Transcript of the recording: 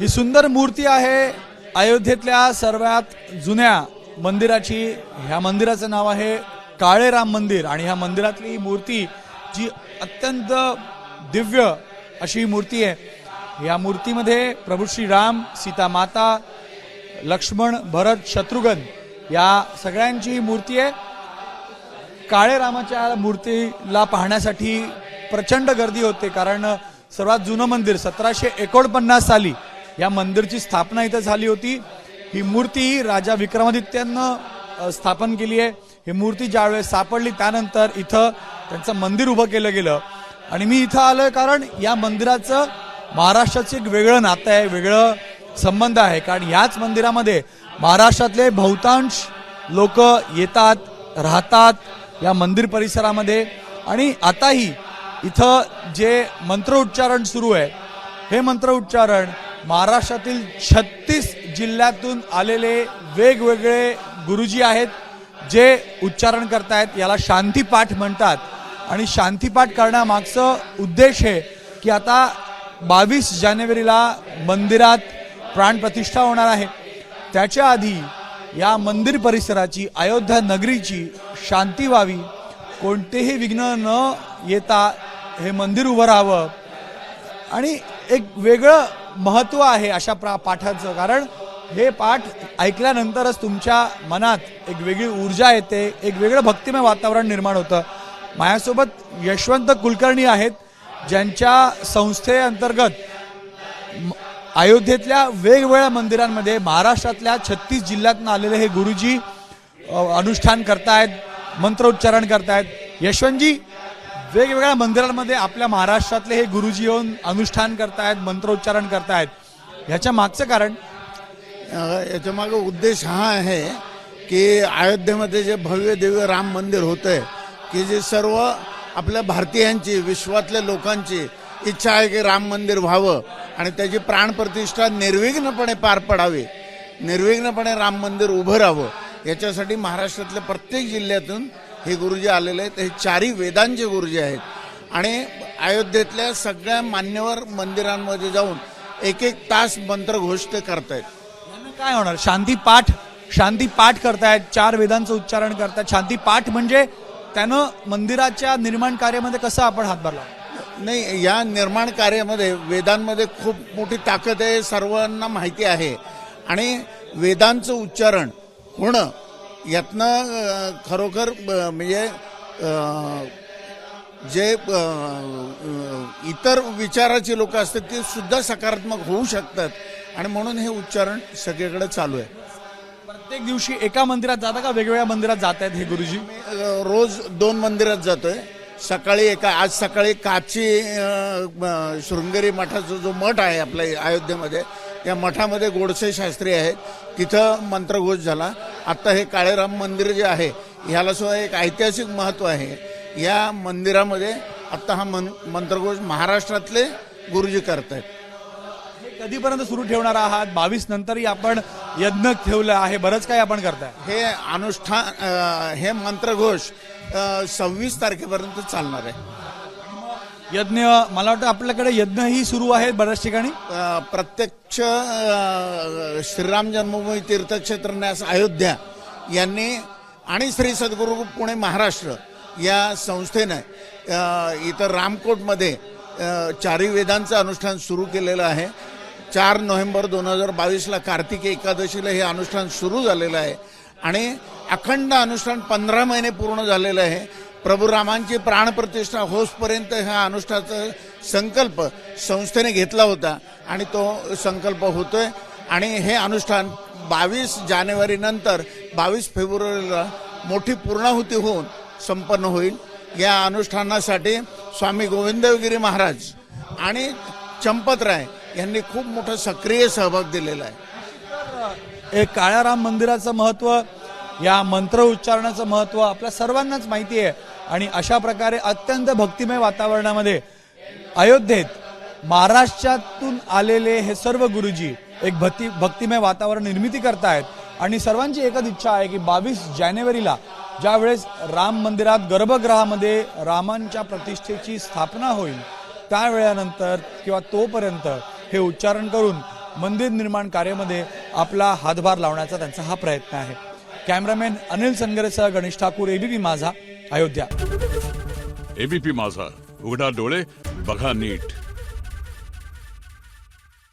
ही सुंदर मूर्ती आहे अयोध्येतल्या सर्वात जुन्या मंदिराची. ह्या मंदिराचं नाव आहे काळे राम मंदिर आणि ह्या मंदिरातली ही मूर्ती जी अत्यंत दिव्य अशी मूर्ती आहे. या मूर्तीमध्ये प्रभू श्रीराम सीता माता लक्ष्मण भरत शत्रुघ्न या सगळ्यांची ही मूर्ती आहे. काळे रामाच्या मूर्तीला पाहण्यासाठी प्रचंड गर्दी होते कारण सर्वात जुनं मंदिर सतराशे एकोणपन्नास साली या मंदिरची स्थापना इथं झाली होती. ही मूर्ती राजा विक्रमादित्यांना स्थापन केली आहे. ही मूर्ती ज्यावेळेस सापडली त्यानंतर इथं त्यांचं मंदिर उभं केलं गेलं. आणि मी इथं आलोय कारण या मंदिराचं महाराष्ट्राचं एक वेगळं नातं आहे वेगळं संबंध आहे. कारण याच मंदिरामध्ये महाराष्ट्रातले बहुतांश लोक येतात राहतात या मंदिर परिसरामध्ये. आणि आताही इथं जे मंत्रोच्चारण सुरू आहे हे मंत्रोच्चारण महाराष्ट्रातील छत्तीस जिल्ह्यातून आलेले वेगवेगळे गुरुजी आहेत जे उच्चारण करतायत याला शांतीपाठ म्हणतात. आणि शांतीपाठ करण्यामागचं उद्देश आहे की आता बावीस जानेवारीला मंदिरात प्राणप्रतिष्ठा होणार आहे. त्याच्या आधी या मंदिर परिसराची अयोध्या नगरीची शांती व्हावी. कोणतेही विघ्न न येता हे मंदिर उभं राहावं. आणि एक वेगळं महत्त्व आहे अशा प्रा पाठाचं. कारण हे पाठ ऐकल्यानंतरच तुमच्या मनात एक वेगळी ऊर्जा येते एक वेगळं भक्तिमय वातावरण निर्माण होतं. माझ्यासोबत यशवंत कुलकर्णी आहेत ज्यांच्या संस्थेअंतर्गत अयोध्येतल्या वेगवेगळ्या मंदिरांमध्ये महाराष्ट्रातल्या छत्तीस जिल्ह्यातून आलेले हे गुरुजी अनुष्ठान करतायत मंत्रोच्चारण करतायत. यशवंतजी वेगवेगळ्या मंदिरांमध्ये आपल्या महाराष्ट्रातले हे गुरुजी येऊन अनुष्ठान करतायत मंत्रोच्चारण करतायत. ह्याच्या मागचं कारण? याच्या मागे उद्देश हा आहे की अयोध्येमध्ये जे भव्य दिव्य राम मंदिर होतंय की जे सर्व आपल्या भारतीयांची विश्वातल्या लोकांची इच्छा आहे की राम मंदिर व्हावं आणि त्याची प्राणप्रतिष्ठा निर्विघ्नपणे पार पडावी निर्विघ्नपणे राम मंदिर उभं राहावं याच्यासाठी महाराष्ट्रातल्या प्रत्येक जिल्ह्यातून हे गुरुजी आलेले आहेत. हे चारही वेदांचे गुरुजी आहेत. आणि अयोध्येतल्या सगळ्या मान्यवर मंदिरांमध्ये जाऊन एक एक तास मंत्रघोष ते करतायत. काय होणार? शांती पाठ शांती पाठ करतायत चार वेदांचं उच्चारण करतायत. शांती पाठ म्हणजे त्यानं मंदिराच्या निर्माण कार्यामध्ये कसं आपण हातभार लावला नाही या निर्माण कार्यामध्ये वेदांमध्ये खूप मोठी ताकद आहे सर्वांना माहिती आहे. आणि वेदांचं उच्चारण होणं यातनं खरोखर म्हणजे जे इतर विचाराचे लोक असतात ते सुद्धा सकारात्मक होऊ शकतात. आणि म्हणून हे उच्चारण सगळीकडे चालू आहे. प्रत्येक दिवशी एका मंदिरात जाता का? वेगवेगळ्या मंदिरात जात आहेत हे गुरुजी? रोज दोन मंदिरात जातोय. सकाळी एका आज सकाळी काची शृंगेरी मठाचा जो मठ आहे आपल्या अयोध्येमध्ये त्या मठामध्ये गोडसे शास्त्री आहेत. तिथं मंत्रघोष झाला. आत्ता हे काळेराम मंदिर जे आहे ह्याला सुद्धा एक ऐतिहासिक महत्त्व आहे. या मंदिरामध्ये आत्ता हा मन मंत्रघोष महाराष्ट्रातले गुरुजी करतायत. हे कधीपर्यंत सुरू ठेवणार आहात? बावीस नंतरही आपण यज्ञ ठेवलं आहे. बरंच काही आपण करताय. हे अनुष्ठान हे मंत्रघोष सव्वीस तारखेपर्यंत चालणार आहे. यज्ञ मला वाटतं आपल्याकडे यज्ञही सुरू आहेत बऱ्याच ठिकाणी. प्रत्यक्ष श्रीराम जन्मभूमी तीर्थक्षेत्र न्यास अयोध्या यांनी आणि श्री सद्गुरू पुणे महाराष्ट्र या संस्थेनं इथं रामकोटमध्ये अ, चारी वेदांचं अनुष्ठान सुरू केलेलं आहे. चार नोव्हेंबर दोन हजार बावीसला कार्तिक एकादशीला हे अनुष्ठान सुरू झालेलं आहे. आणि अखंड अनुष्ठान पंधरा महिने पूर्ण झालेलं आहे. प्रभू रामांची प्राणप्रतिष्ठा होसपर्यंत ह्या अनुष्ठानाचा संकल्प संस्थेने घेतला होता आणि तो संकल्प होतोय. आणि हे अनुष्ठान बावीस जानेवारी नंतर बावीस फेब्रुवारीला मोठी पूर्णाहुती होऊन संपन्न होईल. या अनुष्ठानासाठी स्वामी गोविंदगिरी महाराज आणि चंपतराय यांनी खूप मोठा सक्रिय सहभाग दिलेला आहे. हे काळाराम मंदिराचं महत्त्व या मंत्र उच्चारणाचं महत्त्व आपल्या सर्वांनाच माहिती आहे. आणि अशा प्रकारे अत्यंत भक्तिमय वातावरणामध्ये अयोध्येत महाराष्ट्रातून आलेले हे सर्व गुरुजी एक भक्ती भक्तिमय वातावरण निर्मिती करतायत. आणि सर्वांची एकच इच्छा आहे की बावीस जानेवारीला ज्यावेळेस राम मंदिरात गर्भगृहामध्ये रामांच्या प्रतिष्ठेची स्थापना होईल त्यावेळानंतर किंवा तोपर्यंत हे उच्चारण करून मंदिर निर्माण कार्यामध्ये आपला हातभार लावण्याचा त्यांचा हा प्रयत्न आहे. कॅमेरामॅन अनिल संगरेसह गणेश ठाकूर एबीपी माझा अयोध्या. एबीपी माझा. उघडा डोळे बघा नीट.